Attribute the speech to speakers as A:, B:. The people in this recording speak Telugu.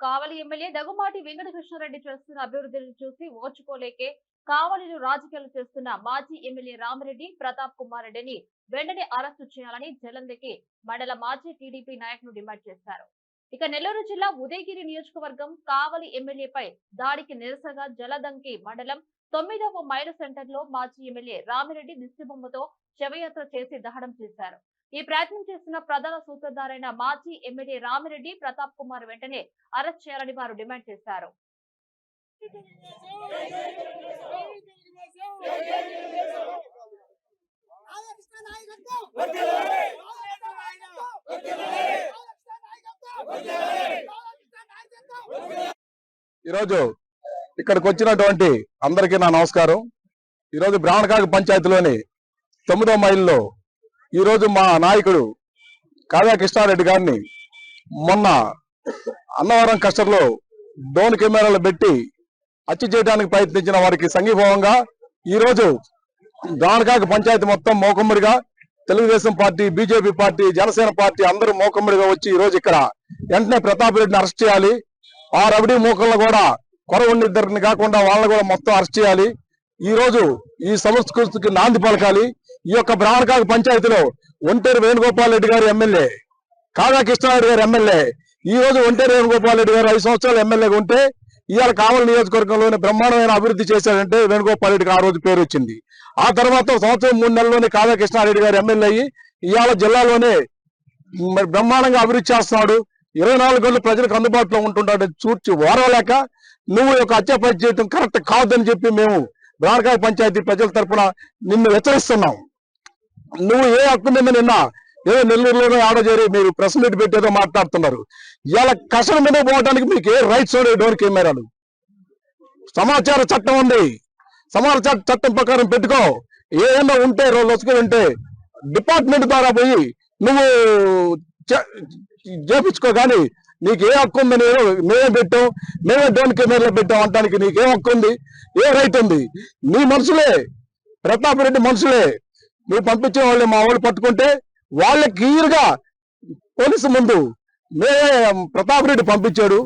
A: కావలి ఎమ్మెల్యే దగ్గుమాటి వెంకటకృష్ణారెడ్డి చేస్తున్న అభివృద్ధిని చూసి ఓర్చుకోలేకే కావలిలో రాజకీయాలు చేస్తున్న మాజీ ఎమ్మెల్యే రామిరెడ్డి ప్రతాప్ కుమార్ రెడ్డిని వెంటనే అరెస్టు చేయాలని జలందకి మండల మాజీ టీడీపీ నాయకులు డిమాండ్ చేశారు. ఇక నెల్లూరు జిల్లా ఉదయగిరి నియోజకవర్గం కావలి ఎమ్మెల్యేపై దాడికి నిరసగా జలదంకి మండలం తొమ్మిదవ మైలు సెంటర్లో మాజీ ఎమ్మెల్యే రామిరెడ్డి దిష్టిబొమ్మతో శవయాత్ర చేసి దహనం చేశారు. ఈ ప్రయత్నం చేసిన ప్రధాన సూత్రధారైన మాజీ ఎమ్మెల్యే రామిరెడ్డి ప్రతాప్ కుమార్ వెంటనే అరెస్ట్ చేయాలని వారు డిమాండ్ చేశారు.
B: ఈరోజు ఇక్కడికి వచ్చినటువంటి అందరికీ నా నమస్కారం. ఈరోజు బ్రాహ్మణకాగ పంచాయతీలోని తొమ్మిదో మైల్లో ఈరోజు మా నాయకుడు కావ్యా కృష్ణారెడ్డి గారిని మొన్న అన్నవరం కష్టంలో డ్రోన్ కెమెరాలు పెట్టి హత్య చేయడానికి ప్రయత్నించిన వారికి సంఘీభావంగా ఈరోజు బ్రాహ్మణకాక పంచాయతీ మొత్తం మోకమ్మడిగా Telugu Desam party BJP party Janasena party అందరూ మోకమ్మడిగా వచ్చి ఈ రోజు ఇక్కడ వెంటనే ప్రతాప్ రెడ్డిని అరెస్ట్ చేయాలి. ఆ రబడీ మూకలను కూడా కొరవండి ఇద్దరిని కాకుండా వాళ్ళని కూడా మొత్తం అరెస్ట్ చేయాలి. ఈ రోజు ఈ సంస్కృతికి నాంది పలకాలి. ఈ యొక్క బ్రాహ్మణకాగ పంచాయతీలో ఒంటేరు వేణుగోపాల్ రెడ్డి గారు ఎమ్మెల్యే కాగా కృష్ణారెడ్డి గారు ఎమ్మెల్యే ఈ రోజు ఒంటేరు వేణుగోపాల్ రెడ్డి గారు ఐదు సంవత్సరాలు ఎమ్మెల్యేగా ఉంటే ఇవాళ కావల నియోజకవర్గంలోనే బ్రహ్మాండమైన అభివృద్ధి చేశాడంటే వేణుగోపాల్ రెడ్డికి ఆ రోజు పేరు వచ్చింది. ఆ తర్వాత సంవత్సరం మూడు నెలల్లోనే కాగా కృష్ణారెడ్డి గారు ఎమ్మెల్యే అయ్యి ఇవాళ జిల్లాలోనే మరి బ్రహ్మాండంగా అభివృద్ధి చేస్తున్నాడు. ఇరవై నాలుగు గంటలు ప్రజలకు అందుబాటులో ఉంటుంటాడు. చూర్చి ఓరవలేక నువ్వు యొక్క హత్య పని చేయటం కరెక్ట్ కాదని చెప్పి మేము బ్రాడకాయ పంచాయతీ ప్రజల తరపున నిన్ను హెచ్చరిస్తున్నాం. నువ్వు ఏ హక్కు మీద నిన్న ఏదో నెల్లూరులోనే ఆడ చేరి మీరు ప్రెస్ మీట్ పెట్టేదో మాట్లాడుతున్నారు? ఇలా కష్టం మీద పోవడానికి మీకు ఏ రైట్స్ డోర్ కెమెరాలు సమాచార చట్టం ఉంది. సమాచార చట్టం ప్రకారం పెట్టుకో. ఏదైనా ఉంటే రోజు వసుకుని ఉంటే డిపార్ట్మెంట్ ద్వారా పోయి నువ్వు చే- చేపించుకో కానీ నీకు ఏ హక్కు ఉంది? నేను మేమే పెట్టాం. మేమే డ్రోన్ కెమెరాలో పెట్టాం అంటానికి నీకు ఏ హక్కు ఉంది? ఏ రైట్ ఉంది? నీ మనుషులే. ప్రతాప్ రెడ్డి మనుషులే. నువ్వు పంపించిన వాళ్ళు మా వాళ్ళు పట్టుకుంటే వాళ్ళ క్లియర్గా పోలీసు ముందు మే ప్రతాప్ రెడ్డి పంపించాడు.